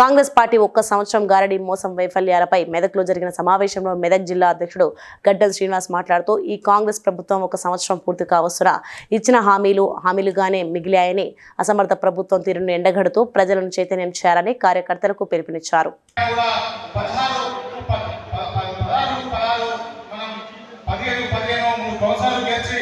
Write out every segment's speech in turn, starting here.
Congress party ఒక్క సంవత్సరం గారడి మోసం వైఫల్యాలపై మెదక్లో జరిగిన సమావేశంలో మెదక్ జిల్లా అధ్యక్షుడు గడ్డల్ శ్రీనివాస్ మాట్లాడుతూ ఈ కాంగ్రెస్ ప్రభుత్వం ఒక సంవత్సరం పూర్తి కావస్తున్నా ఇచ్చిన హామీలు హామీలుగానే మిగిలాయని అసమర్థ ప్రభుత్వం తీరును ఎండగడుతూ ప్రజలను చైతన్యం చేయాలని కార్యకర్తలకు పిలుపునిచ్చారు పదిహేను పదిహేను మూడు సంవత్సరాలు గెలిచి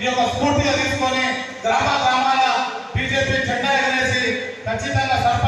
ఈ యొక్క స్ఫూర్తిగా తీసుకొని గ్రామ గ్రామాల బీజేపీ జెండా ఎగరేసి ఖచ్చితంగా సర్పంచ్